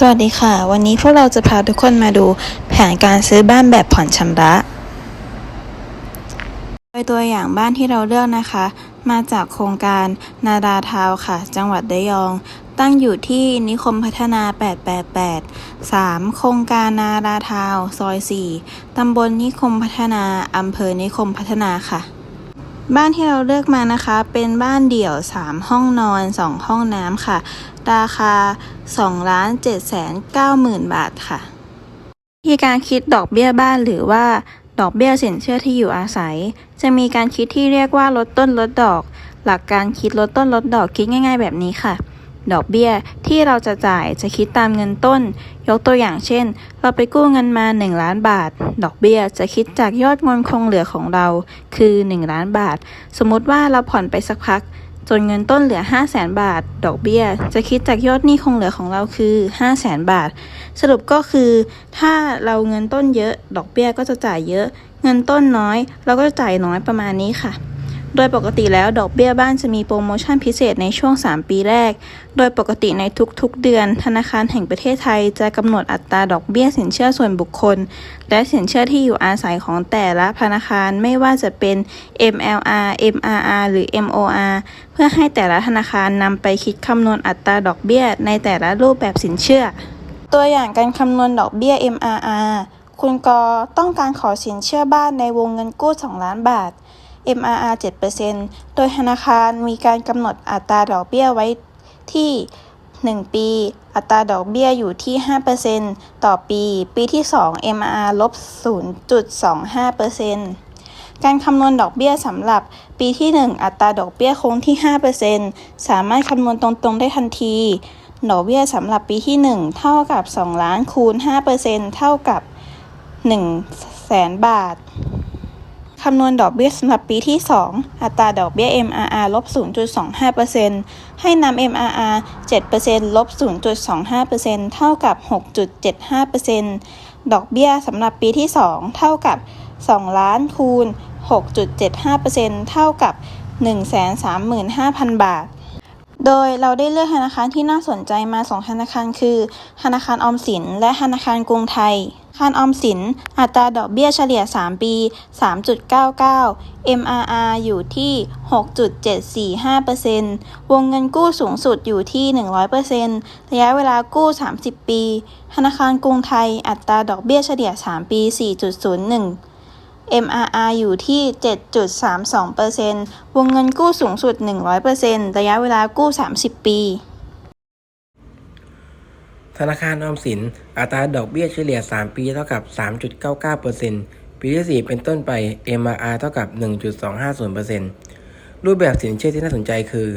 สวัสดีค่ะ วันนี้พวกเราจะพาทุกคนมาดูแผนการซื้อบ้านแบบผ่อนชำระโดยตัวอย่างบ้านที่เราเลือกนะคะ มาจากโครงการนาดาทาวค่ะ จังหวัดระยอง ตั้งอยู่ที่นิคมพัฒนา 888 3. โครงการนาดาทาวซอย 4 ตำบลนิคมพัฒนาอำเภอนิคมพัฒนาค่ะบ้านที่เราเลือกมานะคะ เป็นบ้านเดี่ยว 3 ห้องนอน 2 ห้องน้ำค่ะ ราคา 2 ล้าน7แสน9หมื่นบาทค่ะที่การคิดดอกเบี้ยบ้านหรือว่าดอกเบี้ยสินเชื่อที่อยู่อาศัย จะมีการคิดที่เรียกว่าลดต้นลดดอก หลักการคิดลดต้นลดดอกคิดง่าย ๆ แบบนี้ค่ะ ดอกเบี้ยที่เราจะจ่ายจะคิดตามเงินต้น ยกตัวอย่างเช่น เราไปกู้เงินมา 1 ล้านบาท ดอกเบี้ยจะคิดจากยอดเงินคงเหลือของเรา คือ 1 ล้านบาท สมมุติว่าเราผ่อนไปสักพัก จนเงินต้นเหลือ 5 0 0แสนบาท ดอกเบี้ย จะคิดจากยอดหนี้คงเหลือของเราคือ 5 0 0แสนบาท สรุปก็คือ ถ้าเราเงินต้นเยอะ ดอกเบี้ยก็จะจ่ายเยอะ เงินต้นน้อย เราก็จะจ่ายน้อยประมาณนี้ค่ะ โดยปกติแล้วดอกเบี้ยบ้านจะมีโปรโมชั่นพิเศษในช่วง 3 ปีแรก โดยปกติในทุกๆ เดือน ธนาคารแห่งประเทศไทยจะกำหนดอัตราดอกเบี้ยสินเชื่อส่วนบุคคล และสินเชื่อที่อยู่อาศัยของแต่ละธนาคารไม่ว่าจะเป็น MLR MRR หรือ MOR เพื่อให้แต่ละธนาคารนำไปคิดคำนวณอัตราดอกเบี้ยในแต่ละรูปแบบสินเชื่อ ตัวอย่างการคำนวณดอกเบี้ย MRR คุณกอต้องการขอสินเชื่อบ้านในวงเงินกู้ 2 ล้านบาท MRR 7%โดยธนาคารมีการกำหนดอัตราดอกเบี้ยไว้ที่ 1 ปี อัตราดอกเบี้ยอยู่ที่ 5%ต่อปี ปีที่ 2 MRR ลบ 0.25%การคำนวณดอกเบี้ยสำหรับปีที่ 1 อัตราดอกเบี้ยคงที่ 5%สามารถคำนวณตรงๆได้ทันที ดอกเบี้ยสำหรับปีที่ 1 เท่ากับ 2 ล้านคูณ 5%เท่ากับ1แสนบาท คำนวณดอกเบี้ยสำหรับปีที่ 2 อัตราดอกเบี้ย MRR ลบ 0.25%ให้นำ MRR 7%ลบ 0.25%เท่ากับ 6.75%ดอกเบี้ยสำหรับปีที่ 2 เท่ากับ 2 ล้านคูณ 6.75%เท่ากับ 135,000 บาทโดยเราได้เลือกธนาคารที่น่าสนใจมาสองธนาคารคือ ธนาคารออมสิน และธนาคารกรุงไทย คารออมสิน อัตราดอกเบี้ยเฉลี่ย 3 ปี 3.99 MRR อยู่ที่ 6.745%วงเงินกู้สูงสุดอยู่ที่ 100%ระยะเวลากู้ 30 ปี ธนาคารกรุงไทย อัตราดอกเบี้ยเฉลี่ย 3 ปี 4.01 MRR อยู่ที่ 7.32%วงเงินกู้สูงสุด 100%ระยะเวลากู้ 30 ปี ธนาคารออมสิน อัตราดอกเบี้ยเฉลี่ย 3 ปีเท่ากับ 3.99%ปีที่ 4 เป็นต้นไป MRR เท่ากับ 1.250%รูปแบบสินเชื่อที่น่าสนใจคือ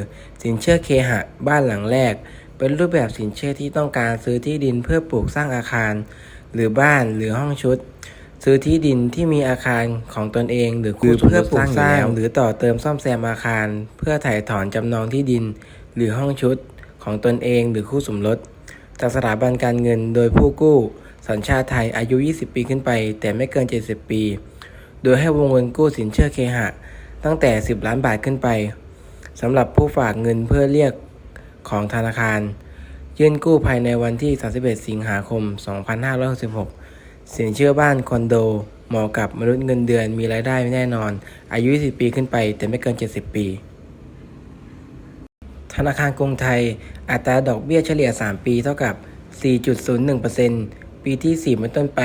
สินเชื่อเคหะ บ้านหลังแรก เป็นรูปแบบสินเชื่อที่ต้องการซื้อที่ดินเพื่อปลูกสร้างอาคาร หรือบ้านหรือห้องชุด ซื้อที่ดินที่มีอาคารของตนเอง หรือคู่เพื่อปลูกสร้างหรือต่อเติมซ่อมแซมอาคาร เพื่อถ่ายถอนจำนองที่ดิน หรือห้องชุดของตนเองหรือคู่สมรส จากสถาบันการเงินโดยผู้กู้ สัญชาติไทยอายุ 20 ปีขึ้นไป แต่ไม่เกิน 70 ปี โดยให้วงเงินกู้สินเชื่อเคหะ ตั้งแต่ 10 ล้านบาทขึ้นไปสำหรับผู้ฝากเงินเพื่อเรียกของธนาคาร ยื่นกู้ภายในวันที่ 31 สิงหาคม 2566 สินเชื่อบ้านคอนโดเหมาะกับมนุษย์เงินเดือนมีรายได้แน่นอน อายุ 20 ปีขึ้นไปแต่ไม่เกิน 70 ปี ธนาคารกรุงไทย อัตราดอกเบี้ยเฉลี่ย 3 ปีเท่ากับ 4.01%ปีที่ 4 เป็นต้นไป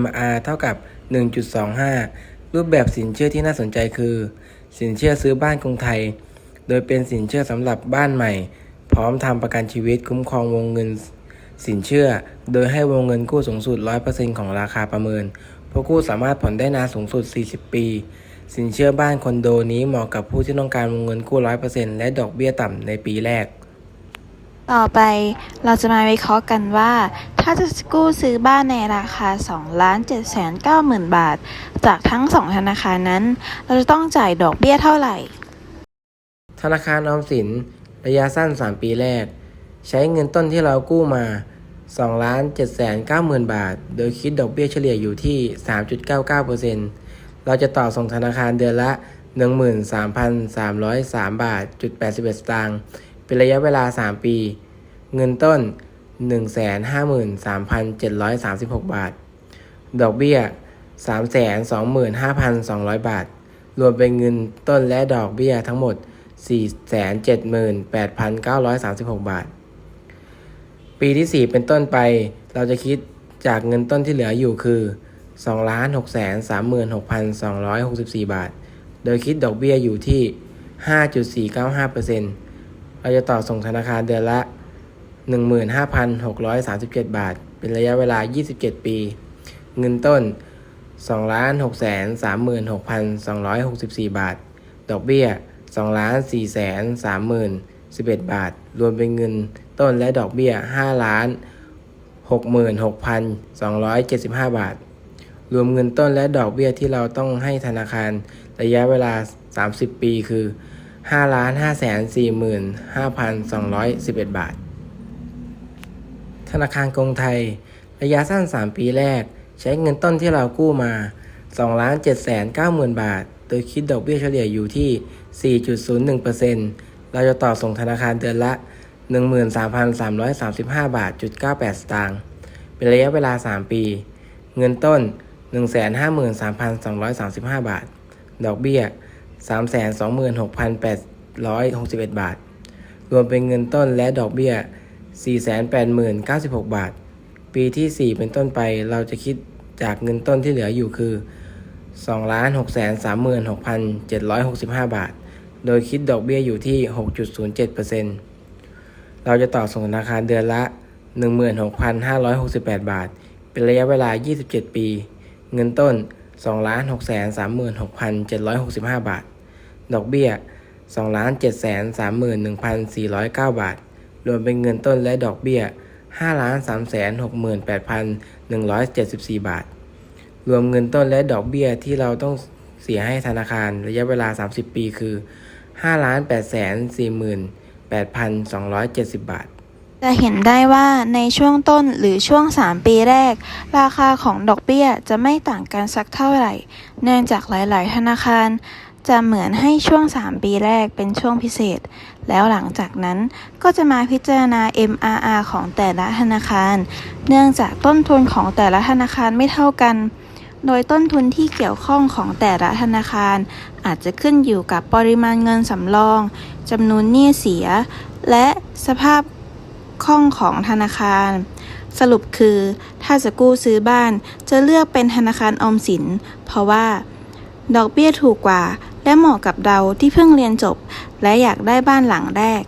MR เท่ากับ 1.25 รูปแบบสินเชื่อที่น่าสนใจคือ สินเชื่อซื้อบ้านกรุงไทย โดยเป็นสินเชื่อสำหรับบ้านใหม่ พร้อมทำประกันชีวิตคุ้มครองวงเงิน สินเชื่อ โดยให้วงเงินกู้สูงสุด 100%ของราคาประเมินผู้กู้สามารถผ่อนได้นานสูงสุด 40 ปี สินเชื่อบ้านคอนโดนี้เหมาะกับผู้ที่ต้องการวงเงินกู้ 100%และดอกเบี้ยต่ำในปีแรก ต่อไปเราจะมาวิเคราะห์กันว่า ถ้าจะกู้ซื้อบ้านในราคา2ล้าน7แสน9หมื่นบาท จากทั้ง 2 ธนาคารนั้น เราจะต้องจ่ายดอกเบี้ยเท่าไหร่ ธนาคารออมสิน ระยะสั้น 3 ปีแรก ใช้เงินต้นที่เรากู้มา2ล้าน7แสน9หมื่นบาท โดยคิดดอกเบี้ยเฉลี่ยอยู่ที่ 3.99%เเราจะต่อส่งธนาคารเดือนละ 13,303 บาทจุด81 สตางค์ เป็นระยะเวลา 3 ปี เงินต้น 153,736 บาท ดอกเบี้ย 325,200 บาท รวมเป็นเงินต้นและดอกเบี้ยทั้งหมด 478,936 บาท ปีที่ 4 เป็นต้นไป เราจะคิดจากเงินต้นที่เหลืออยู่คือ 2,636,264 บาท โดยคิดดอกเบี้ยอยู่ที่ 5.495%เราจะต่อส่งธนาคารเดือนละ 15,637 บาท เป็นระยะเวลา 27 ปี เงินต้น 2,636,264 บาท ดอกเบี้ย 2,430,011 บาท รวมเป็นเงินต้นและดอกเบี้ย 5 ล้าน66,275 บาท รวมเงินต้นและดอกเบี้ยที่เราต้องให้ธนาคาร ระยะเวลา 30 ปีคือ 5 5 4 5 211 บาท ธนาคารกรุงไทย ระยะสั้น 3 ปีแรก ใช้เงินต้นที่เรากู้มา 2 7 9 0 0 0 บาท โดยคิดดอกเบี้ยเฉลี่ยอยู่ที่ 4.01%เราจะต่อส่งธนาคารเดือนละ 13,335 บาทจุด98 สตางค์ เป็นระยะเวลา 3 ปี เงินต้น 153,235 บาท ดอกเบี้ย 326,861 บาท รวมเป็นเงินต้นและดอกเบี้ย 480,096 บาท ปีที่ 4 เป็นต้นไปเราจะคิดจากเงินต้นที่เหลืออยู่คือ 2,636,765 บาท โดยคิดดอกเบี้ยอยู่ที่ 6.07%เราจะต่อส่งธนาคารเดือนละ 16,568 บาท เป็นระยะเวลา 27 ปี เงินต้น 2,636,765 บาท ดอกเบี้ย 2,731,409 บาท รวมเป็นเงินต้นและดอกเบี้ย 5,368,174 บาท รวมเงินต้นและดอกเบี้ยที่เราต้องเสียให้ธนาคารระยะเวลา 30 ปีคือ 5,848,270 บาท จะเห็นได้ว่าในช่วงต้นหรือช่วง 3 ปีแรก ราคาของดอกเบี้ยจะไม่ต่างกันสักเท่าไหร่ เนื่องจากหลาย ๆ ธนาคาร จะเหมือนให้ช่วง 3 ปีแรกเป็นช่วงพิเศษ แล้วหลังจากนั้นก็จะมาพิจารณา MRR ของแต่ละธนาคาร เนื่องจากต้นทุนของแต่ละธนาคารไม่เท่ากันโดยต้นทุนที่เกี่ยวข้องของแต่ละธนาคาร อาจจะขึ้นอยู่กับปริมาณเงินสำรองจำนวนหนี้เสีย และสภาพ ข้องของธนาคาร สรุปคือ ถ้าจะกู้ซื้อบ้านจะเลือกเป็นธนาคารออมสิน เพราะว่า ดอกเบี้ยถูกกว่า และเหมาะกับเราที่เพิ่งเรียนจบ และอยากได้บ้านหลังแรก